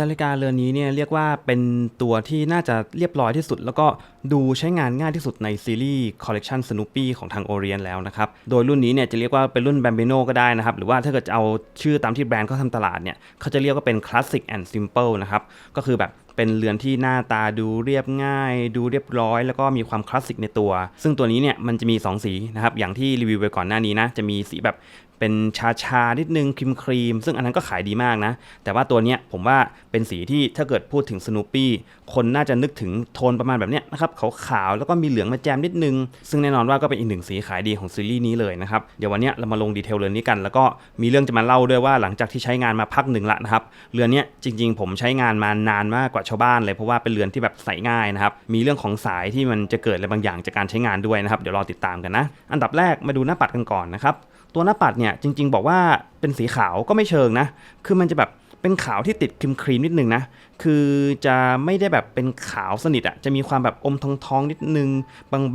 นาฬิกาเรือนนี้เนี่ยเรียกว่าเป็นตัวที่น่าจะเรียบร้อยที่สุด แล้วก็ดูใช้งานง่ายที่สุดในซีรีส์คอลเลกชันส n ูปี้ของทาง Orient แล้วนะครับ โดยรุ่นนี้เนี่ยจะเรียกว่าเป็นรุ่น Bambino ก็ได้นะครับ หรือว่าถ้าเกิดจะเอาชื่อตามที่แบรนด์เขาทำตลาดเนี่ยเขาจะเรียกว่าเป็น Classic and Simple นะครับ ก็คือแบบเป็นเรือนที่หน้าตาดูเรียบง่าย ดูเรียบร้อย แล้วก็มีความคลาสสิกในตัว ซึ่งตัวนี้เนี่ยมันจะมี 2 สีนะครับอย่างที่รีวิวไปก่อนหน้านี้นะจะมีสีแบบเป็นชาชานิดนึงครีมครีมซึ่งอันนั้นก็ขายดีมากนะ แต่ว่าตัวเนี้ยผมว่าเป็นสีที่ถ้าเกิดพูดถึงส n ูปี้คนน่าจะนึกถึงโทนประมาณแบบเนี้ยนะครับขาวๆแล้วก็มีเหลืองมาแจมนิดนึง ซึ่งแน่นอนว่าก็เป็นอีกหนึ่งสีขายดีของซีรีส์นี้เลยนะครับเดี๋ยววันเนี้ยเรามาลงดีเทลเรือนนี้กัน แล้วก็มีเรื่องจะมาเล่าด้วยว่าหลังจากที่ใช้งานมาพักหนึ่งละนะครับเรือนเนี้ยจริง ๆ ผมใช้งานมานานมากกว่าชาวบ้านเลยเพราะว่าเป็นเรือนที่แบบใส่ง่ายนะครับมีเรื่องของสายที่มันจะเกิดอะไรบางอย่างจากการใช้งานด้วยนะครับเดี๋ยวรอติดตามกันนะอันดับแรกมาดูหน้าปัดกันก่อนนะครับ ตัวหน้าปัดเนี่ยจริง ๆ บอกว่าเป็นสีขาวก็ไม่เชิงนะ คือมันจะแบบเป็นขาวที่ติดครีมครีมนิดนึงนะคือจะไม่ได้แบบเป็นขาวสนิทอะจะมีความแบบอมทองทองๆนิดนึง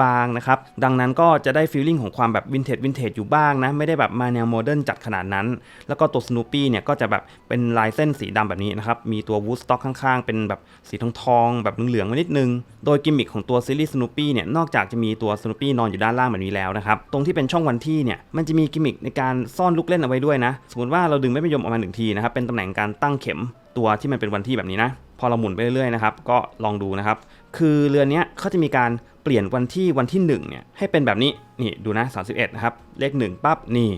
บางๆนะครับ ดังนั้นก็จะได้ฟีลลิ่งของความแบบวินเทจวินเทจอยู่บ้างนะ ไม่ได้แบบมาแนวโมเดิร์นจัดขนาดนั้น แล้วก็ตัวส n ูปี้เนี่ยก็จะแบบเป็นลายเส้นสีดำแบบนี้นะครับ มีตัววูดสต็อกข้างๆ เป็นแบบสีทองทองๆแบบเหลืองๆมานิดนึง โดยกิมมิคของตัวซีรีส์ส n ูปี้เนี่ยนอกจากจะมีตัวส n ูปี้นอนอยู่ด้านล่างแบบนี้แล้วนะครับตรงที่เป็นช่องวันที่เนี่ยมันจะมีกิมมิคในการซ่อนลูกเล่นเอาไว้ด้วยนะสมมติว่าเราดึงไม่เป็นยมออกมาหนึ่งทีนะครับเป็นตำแหน่งการตั้งเข็มตัวที่มันเป็นวันที่แบบนี้นะ พอเราหมุนไปเรื่อยๆนะครับ ก็ลองดูนะครับ คือเรือนนี้เขาจะมีการเปลี่ยนวันที่วันที่1เนี่ยให้เป็นแบบนี้ นี่ดูนะ31นะครับ เลข1ปั๊บนี่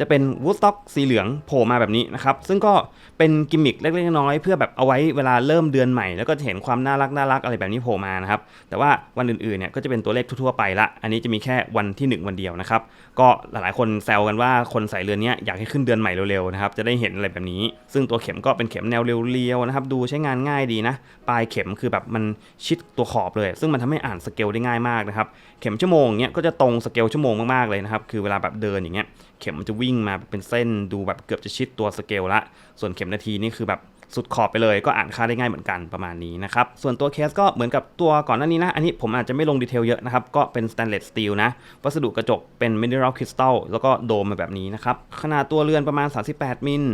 จะเป็นวูดสต็อกสีเหลืองโผล่มาแบบนี้นะครับ ซึ่งก็เป็นกิมมิคเล็กๆน้อยๆเพื่อแบบเอาไว้เวลาเริ่มเดือนใหม่ แล้วก็จะเห็นความน่ารักน่ารักอะไรแบบนี้โผล่มานะครับ แต่ว่าวันอื่นๆเนี่ยก็จะเป็นตัวเลขทั่วๆไปละอันนี้จะมีแค่วันที่ 1 วันเดียวนะครับ ก็หลายๆคนแซวกันว่าคนใส่เรือนนี้อยากให้ขึ้นเดือนใหม่เร็วๆนะครับจะได้เห็นอะไรแบบนี้ ซึ่งตัวเข็มก็เป็นเข็มแนวเรียวๆนะครับดูใช้งานง่ายดีนะปลายเข็มคือแบบมันชิดตัวขอบเลย ซึ่งมันทำให้อ่านสเกลได้ง่ายมากนะครับเข็มชั่วโมงเนี้ยก็จะตรงสเกลชั่วโมงมากๆเลยนะครับคือเวลาแบบเดินอย่างเงี้ยเข็มมันจะวิ่งมาเป็นเส้นดูแบบเกือบจะชิดตัวสเกลละ ส่วนเข็มนาทีนี่คือแบบสุดขอบไปเลยก็อ่านค่าได้ง่ายเหมือนกันประมาณนี้นะครับ ส่วนตัวเคสก็เหมือนกับตัวก่อนหน้านี้นะ อันนี้ผมอาจจะไม่ลงดีเทลเยอะนะครับ ก็เป็นสแตนเลสสตีลนะ วัสดุกระจกเป็นมิเนอรัลคริสตัลแล้วก็โดมมาแบบนี้นะครับ ขนาดตัวเรือนประมาณ 38 มิล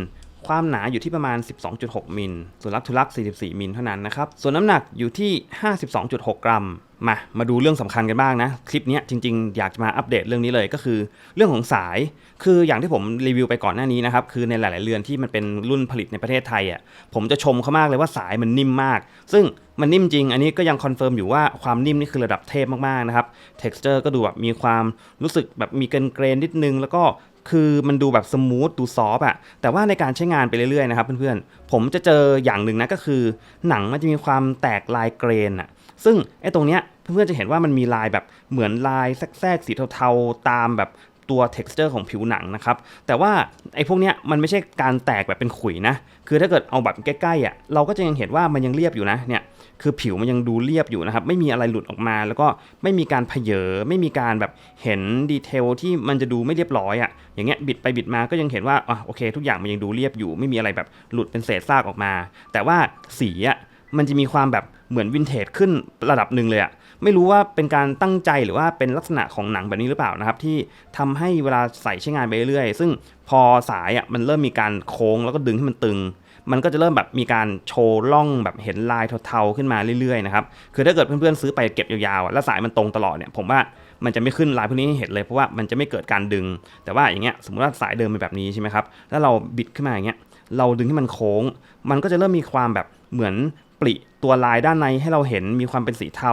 ความหนาอยู่ที่ประมาณ 12.6 มิล ส่วนลักทุลัก 44 มิลเท่านั้นนะครับ ส่วนน้ำหนักอยู่ที่ 52.6 กรัม มา มาดูเรื่องสำคัญกันบ้างนะ คลิปนี้จริงๆ อยากจะมาอัปเดตเรื่องนี้เลยก็คือ เรื่องของสาย คืออย่างที่ผมรีวิวไปก่อนหน้านี้นะครับ คือในหลาย ๆ เรือนที่มันเป็นรุ่นผลิตในประเทศไทยอะ ผมจะชมเขามากเลยว่าสายมันนิ่มมาก ซึ่งมันนิ่มจริง อันนี้ก็ยังคอนเฟิร์มอยู่ว่าความนิ่มนี่คือระดับเทพมากๆนะครับ texture ก็ดูแบบมีความรู้สึกแบบมีเกรนเกรนนิดนึง แล้วก็ คือมันดูแบบสมูทดูซอฟอะแต่ว่าในการใช้งานไปเรื่อยๆนะครับเพื่อนๆ ผมจะเจออย่างหนึ่งนะก็คือ หนังมันจะมีความแตกลายเกรนอะซึ่งไอ้ตรงเนี้ยเพื่อนๆจะเห็นว่ามันมีลายแบบเหมือนลายแทรกๆสีเทาๆตามแบบ ตัว texture ของผิวหนังนะครับ แต่ว่าไอ้พวกเนี้ยมันไม่ใช่การแตกแบบเป็นขุยนะ คือถ้าเกิดเอาแบบใกล้ๆอะเราก็จะยังเห็นว่ามันยังเรียบอยู่นะเนี่ยคือผิวมันยังดูเรียบอยู่นะครับ ไม่มีอะไรหลุดออกมา แล้วก็ไม่มีการเพเยอไม่มีการแบบเห็นดีเทลที่มันจะดูไม่เรียบร้อยอะ่ะอย่างเงี้ยบิดไปบิดมาก็ยังเห็นว่าอะโอเค ทุกอย่างมันยังดูเรียบอยู่ ไม่มีอะไรแบบหลุดเป็นเศษซากออกมา แต่ว่าสีอะ่ะมันจะมีความแบบเหมือนวินเทจขึ้นระดับหนึ่งเลยอะ่ะ ไม่รู้ว่าเป็นการตั้งใจหรือว่าเป็นลักษณะของหนังแบบนี้หรือเปล่านะครับ ที่ทำให้เวลาใส่ใช้งานไปเรื่อยๆซึ่งพอสายอะมันเริ่มมีการโค้งแล้วก็ดึงให้มันตึง มันก็จะเริ่มแบบมีการโชว์ล่องแบบเห็นลายเทาๆขึ้นมาเรื่อยๆนะครับคือถ้าเกิดเพื่อนๆซื้อไปเก็บยาวๆแล้วสายมันตรงตลอดเนี่ยผมว่ามันจะไม่ขึ้นลายพวกนี้ให้เห็นเลยเพราะว่ามันจะไม่เกิดการดึง แต่ว่าอย่างเงี้ยสมมติว่าสายเดิมเป็นแบบนี้ใช่ไหมครับแล้วเราบิดขึ้นมาอย่างเงี้ยเราดึงให้มันโค้ง มันก็จะเริ่มมีความแบบเหมือนปลิ ตัวลายด้านในให้เราเห็นมีความเป็นสีเทา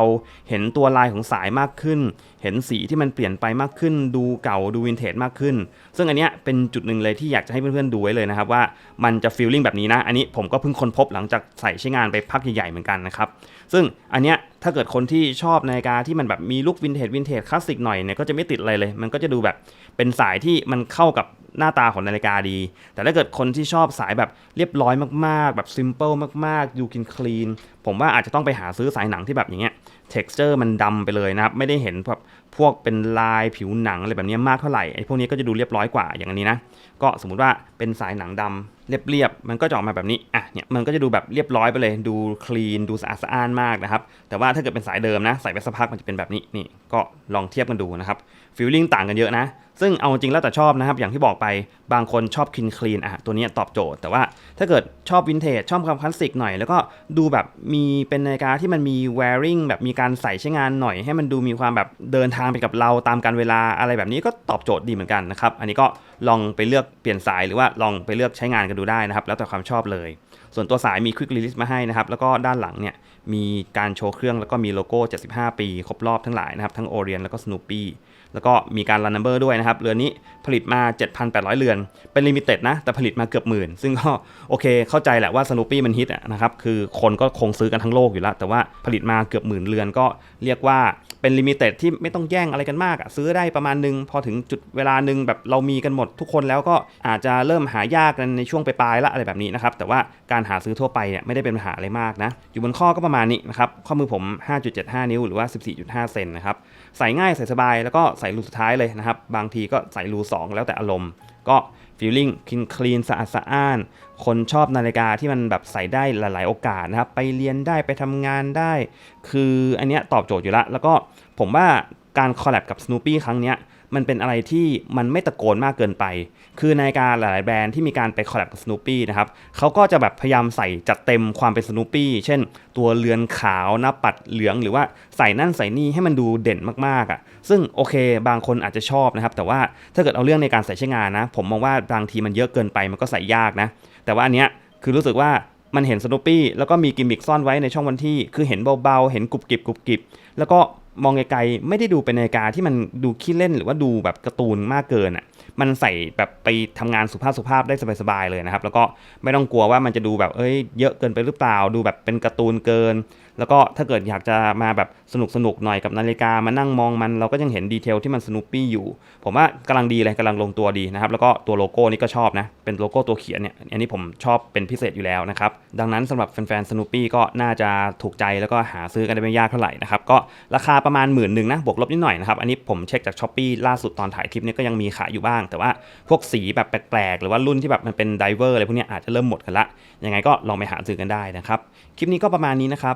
เห็นตัวลายของสายมากขึ้น เห็นสีที่มันเปลี่ยนไปมากขึ้น ดูเก่าดูวินเทจมากขึ้น ซึ่งอันเนี้ยเป็นจุดหนึ่งเลยที่อยากจะให้เพื่อนๆดูไว้เลยนะครับว่ามันจะฟีลลิ่งแบบนี้นะ อันนี้ผมก็เพิ่งค้นพบหลังจากใส่ใช้งานไปพักใหญ่ๆเหมือนกันนะครับ ซึ่งอันเนี้ย ถ้าเกิดคนที่ชอบนาฬิกาที่มันแบบมีลุควินเทจวินเทจคลาสสิกหน่อยเนี่ยก็จะไม่ติดอะไรเลย มันก็จะดูแบบเป็นสายที่มันเข้ากับหน้าตาของนาฬิกาดี แต่ถ้าเกิดคนที่ชอบสายแบบเรียบร้อยมากๆ แบบซิมเ l ิลมากๆดูกินคลีนผมว่าอาจจะต้องไปหาซื้อสายหนังที่แบบอย่างเงี้ย texture มันดำไปเลยนะครับ ไม่ได้เห็นแบบพวกเป็นลายผิวหนังอะไรแบบนี้มากเท่าไหร่ไอ้พวกนี้ก็จะดูเรียบร้อยกว่าอย่างอันนี้นะ ก็สมมุติว่าเป็นสายหนังดำ เรียบๆ มันก็จะออกมาแบบนี้ อะ เนี่ย มันก็จะดูแบบเรียบร้อยไปเลย ดูคลีน ดูสะอาดสะอ้านมากนะครับ แต่ว่าถ้าเกิดเป็นสายเดิมนะ ใส่ไปสักพักมันจะเป็นแบบนี้ นี่ ก็ลองเทียบกันดูนะครับ ฟิลลิ่งต่างกันเยอะนะ ซึ่งเอาจริงแล้วแต่ชอบนะครับ อย่างที่บอกไปบางคนชอบคินคลีนอะตัวนี้ตอบโจทย์ แต่ว่าถ้าเกิดชอบวินเทจชอบความคลาสสิกหน่อย แล้วก็ดูแบบมีเป็นนาฬิกาที่มันมี wearing แบบมีการใส่ใช้งานหน่อย ให้มันดูมีความแบบเดินทางไปกับเราตามการเวลาอะไรแบบนี้ก็ตอบโจทย์ดีเหมือนกันนะครับ อันนี้ก็ลองไปเลือกเปลี่ยนสายหรือว่าลองไปเลือกใช้งานกันดูได้นะครับ แล้วแต่ความชอบเลย ส่วนตัวสายมี Quick Release มาให้นะครับ แล้วก็ด้านหลังเนี่ยมีการโชว์เครื่องแล้วก็มีโลโก้ 75 ปี ครบรอบทั้งหลายนะครับ ทั้ง Orient แล้วก็ Snoopy แล้วก็มีการรันนัมเบอร์ด้วยนะครับ เรือนนี้ผลิตมา 7,800 เรือน เป็นลิมิเต็ดนะ แต่ผลิตมาเกือบหมื่น ซึ่งก็โอเค เข้าใจแหละว่า Snoopy มันฮิตนะครับ คือคนก็คงซื้อกันทั้งโลกอยู่แล้ว แต่ว่าผลิตมาเกือบหมื่นเรือนก็เรียกว่าเป็นลิมิเต็ดที่ไม่ต้องแย่งอะไรกันมากอะซื้อได้ประมาณนึง พอถึงจุดเวลาหนึ่งแบบเรามีกันหมดทุกคนแล้วก็อาจจะเริ่มหายากกันในช่วงปลายๆละอะไรแบบนี้นะครับ แต่ว่าการหาซื้อทั่วไปเนี่ยไม่ได้เป็นปัญหาอะไรมากนะ อยู่บนข้อก็ประมาณนี้นะครับ ข้อมือผม 5.75 นิ้วหรือว่า 14.5 เซนนะครับ ใส่ง่ายใส่สบายแล้วก็ใส่รูสุดท้ายเลยนะครับ บางทีก็ใส่รู 2 แล้วแต่อารมณ์ ก็ฟีลลิ่งคินคลีนสะอาดสะอ้าน คนชอบนาฬิกาที่มันแบบใส่ได้หลาย ๆ โอกาสนะครับ ไปเรียนได้ไปทำงานได้ คืออันเนี้ยตอบโจทย์อยู่ล้วแล้วก็ผมว่าการคอลแลบกับ Snoopy ครั้งเนี้ย มันเป็นอะไรที่มันไม่ตะโกนมากเกินไป คือนาฬิกาหลายแบรนด์ที่มีการไปคอลแลบกับ Snoopy นะครับเขาก็จะแบบพยายามใส่จัดเต็มความเป็น Snoopy เช่น ตัวเรือนขาวหน้าปัดเหลืองหรือว่าใส่นั่นใส่นี่ให้มันดูเด่นมากๆอะ ซึ่งโอเค บางคนอาจจะชอบนะครับ แต่ว่าถ้าเกิดเอาเรื่องในการใส่ใช้งานนะ ผมมองว่าบางทีมันเยอะเกินไปมันก็ใส่ยากนะ แต่ว่าอันเนี้ยคือรู้สึกว่ามันเห็นสโนปี้แล้วก็มีกิมมิคซ่อนไว้ในช่องวันที่ คือเห็นเบาๆ เห็นกรุบกริบกรุบกริบ แล้วก็ มองไกลๆไม่ได้ดูเป็นนาฬิกาที่มันดูขี้เล่นหรือว่าดูแบบการ์ตูนมากเกินอะมันใส่แบบไปทำงานสุภาพสุภาพได้สบายๆเลยนะครับ แล้วก็ไม่ต้องกลัวว่ามันจะดูแบบเอ้ยเยอะเกินไปหรือเปล่า ดูแบบเป็นการ์ตูนเกิน แล้วก็ถ้าเกิดอยากจะมาแบบสนุกสนุกหน่อยกับนาฬิกามานั่งมองมันเราก็ยังเห็นดีเทลที่มันสนุปปี้อยู่ ผมว่ากำลังดีเลยกำลังลงตัวดีนะครับ แล้วก็ตัวโลโก้นี่ก็ชอบนะ เป็นโลโก้ตัวเขียนเนี่ยอันนี้ผมชอบเป็นพิเศษอยู่แล้วนะครับ ดังนั้นสำหรับแฟนๆสนุปปี้ก็น่าจะถูกใจแล้วก็หาซื้อกันได้ไม่ยากเท่าไหร่นะครับก็ราคาประมาณหมื่นหนึ่งนะบวกลบนิดหน่อยนะครับอันนี้ผมเช็คจากช้อปปีล่าสุดตอนถ่ายคลิปนี้ก็ยังมีขายอยู่บ้าง แต่ว่าพวกสีแบบแปลกๆ หรือว่ารุ่นที่แบบมันเป็นไดเวอร์อะไรพวกนี้อาจจะเริ่มหมดกันละยังไงก็ลองไปหาซื้อกันได้นะครับคลิปนี้ก็ประมาณนี้นะครับ